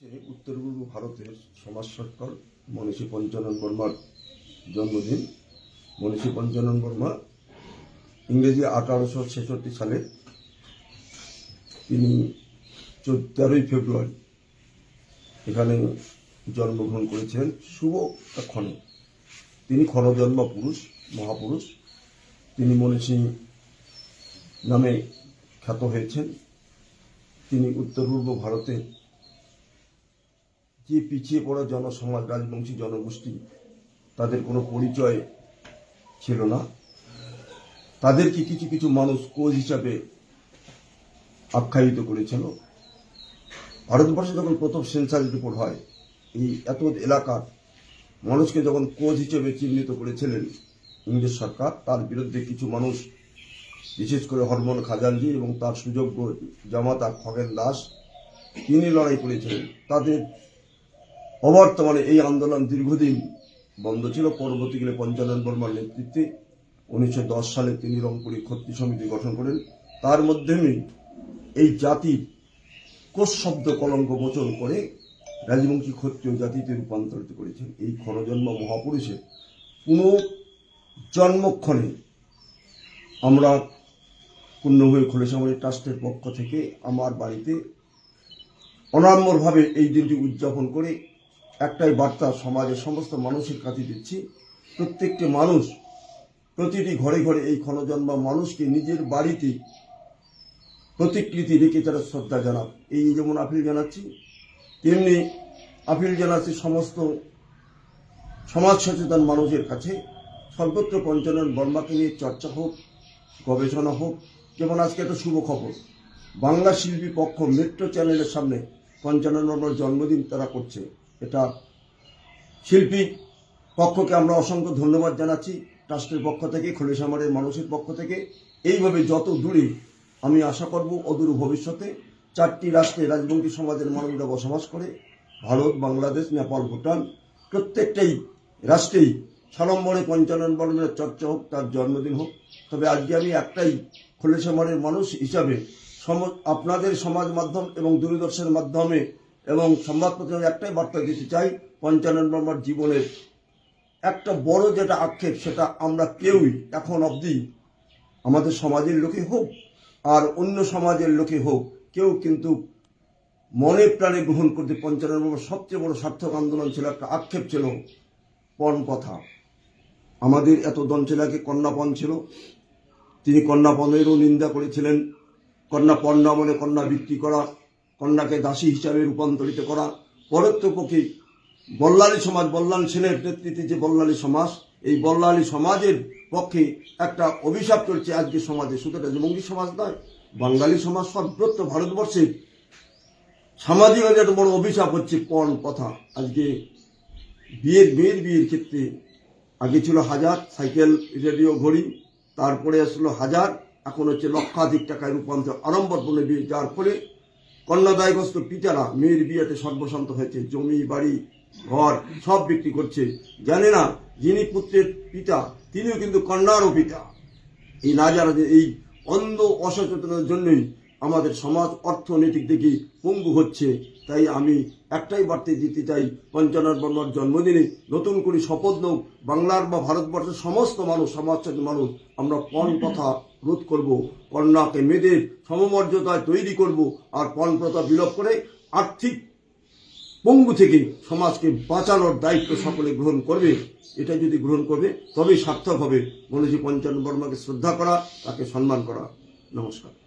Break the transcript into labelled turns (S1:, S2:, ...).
S1: উত্তর পূর্ব ভারতের সমাজ সরকার মনীষী পঞ্চানন বর্মার জন্মদিন। মনীষী পঞ্চানন বর্মা ইংরেজি আঠারোশো ছেষট্টি সালে তিনি চোদ্দ তেরোই ফেব্রুয়ারি এখানে জন্মগ্রহণ করেছেন। শুভ ক্ষণে। তিনি ক্ষণজন্ম পুরুষ, মহাপুরুষ। তিনি মনীষী নামে খ্যাত হয়েছেন। তিনি উত্তর পূর্ব ভারতের যে পিছিয়ে পড়া জনসমাজ, রাজবংশী জনগোষ্ঠী, তাদের কোনো পরিচয় ছিল না। তাদেরকে কিছু কিছু মানুষ কোচ হিসাবে আখ্যায়িত করেছিল। ভারতবর্ষে যখন প্রথম সেন্সাস রিপোর্ট হয়, এই এত এলাকার মানুষকে যখন কোচ হিসেবে চিহ্নিত করেছিলেন ইংরেজ সরকার, তার বিরুদ্ধে কিছু মানুষ, বিশেষ করে হরমোন খাজানজি এবং তার সুযোগ্য জামাতা খগেন দাস, তিনি লড়াই করেছিলেন। তাদের অবর্তমানে এই আন্দোলন দীর্ঘদিন বন্ধ ছিল। পরবর্তীকালে পঞ্চানন বর্মার নেতৃত্বে উনিশশো দশ সালে তিনি রংপুরি ক্ষত্রিয় সমিতি গঠন করেন। তার মাধ্যমে এই জাতির কোষ শব্দ কলঙ্ক মোচন করে রাজবংশী ক্ষত্রিয় জাতিতে রূপান্তরিত করেছেন। এই ক্ষণজন্ম মহাপুরুষের জন্মক্ষণে আমরা পূর্ণভূমি খোলেসামরি ট্রাস্টের পক্ষ থেকে আমার বাড়িতে অনাম্বরভাবে এই দিনটি উদযাপন করে একটাই বার্তা সমাজের সমস্ত মানুষের কাছে দিচ্ছি। প্রত্যেকটি মানুষ প্রতিটি ঘরে ঘরে এই ক্ষণজন্ম মানুষকে নিজের বাড়িতে প্রতিকৃতি রেখে তারা শ্রদ্ধা জানাক। এই যেমন আপিল জানাচ্ছি, তেমনি আপিল জানাচ্ছি সমস্ত সমাজ সচেতন মানুষের কাছে। সর্বত্র পঞ্চানন বর্মাকে নিয়ে চর্চা হোক, গবেষণা হোক, যেমন আজকে একটা শুভ খবর। বাংলা শিল্পী পক্ষ মেট্রো চ্যানেলের সামনে পঞ্চানন বর্মার জন্মদিন তারা করছে। এটা শিল্পী পক্ষকে আমরা অসংখ্য ধন্যবাদ জানাচ্ছি, ট্রাস্টের পক্ষ থেকে খলিশামারের মানুষের পক্ষ থেকে। এইভাবে যত দূরে আমি আশা করব, অদূর ভবিষ্যতে চারটি রাষ্ট্রে রাজবংশী সমাজের মানুষরা বসবাস করে, ভারত, বাংলাদেশ, নেপাল, ভুটান, প্রত্যেকটাই রাষ্ট্রেই সাড়ম্বরে পঞ্চানন বর্ণের চর্চা হোক, তার জন্মদিন হোক। তবে আজকে আমি একটাই খোলেসামারের মানুষ হিসাবে সম- আপনাদের সমাজ মাধ্যম এবং দূরদর্শনের মাধ্যমে এবং সংবাদপত্রের একটাই বার্তা দিতে চাই, পঞ্চানন বর্মার জীবনের একটা বড় যেটা আক্ষেপ, সেটা আমরা কেউই এখন অবধি আমাদের সমাজের লোকে হোক আর অন্য সমাজের লোকে হোক, কেউ কিন্তু মনে প্রাণে গ্রহণ করতে পঞ্চানন বর্মার সবচেয়ে বড় সার্থক আন্দোলন ছিল, একটা আক্ষেপ ছিল পণ কথা। আমাদের এত দঞ্চেলাকে কন্যাপণ ছিল, তিনি কন্যাপণেরও নিন্দা করেছিলেন কন্যা পণ্যা বলে কন্যা বিক্রি করা কন্যাকে দাসী হিসাবে রূপান্তরিত করা পরোক্ষপক্ষে বল্লালী সমাজ, বল্লাল সেনের নেতৃত্বে যে বল্লালী সমাজ, এই বল্লালী সমাজের পক্ষে একটা অভিশাপ চলছে আজকে সমাজে। শুধু রাজবঙ্গী সমাজ নয়, বাঙালি সমাজ সর্বত্র ভারতবর্ষে সামাজিক একটা বড় অভিশাপ হচ্ছে পণ কথা আজকে বিয়ের মেয়ের বিয়ের ক্ষেত্রে আগে ছিল হাজার সাইকেল, রেডিও ঘড়ি, তারপরে আসলো হাজার, এখন হচ্ছে লক্ষাধিক টাকায় রূপান্তর, আড়ম্বরপূর্ণ বিয়ে যার ফলে কন্যাদায়গ্রস্ত পিতারা মেয়ের বিয়েতে সর্বশান্ত হয়েছে, জমি, বাড়ি, ঘর, সব বিক্রি করছে। জানে না যিনি পুত্রের পিতা, তিনিও কিন্তু কন্যারও পিতা। এই না যে এই অন্ধ অসচেতনার জন্যই আমাদের সমাজ অর্থনৈতিক দিকে পঙ্গু হচ্ছে। তাই আমি একটাই বার্তা দিতে চাই, পঞ্চানন বর্মার জন্মদিনে নতুন করে শপথ নোক বাংলার বা ভারতবর্ষের সমস্ত মানুষ, সমাজসেবী মানুষ, আমরা পণ প্রথা রোধ করব। কন্যাকে মেয়েদের সমমর্যাদায় তৈরি করব আর পণ প্রথা বিলোপ করে আর্থিক পঙ্গু থেকে সমাজকে বাঁচানোর দায়িত্ব সকলে গ্রহণ করবে। এটা যদি গ্রহণ করবে, তবেই সার্থক হবে। মনীষী পঞ্চানন বর্মাকে শ্রদ্ধা করা, তাকে সম্মান করা। নমস্কার।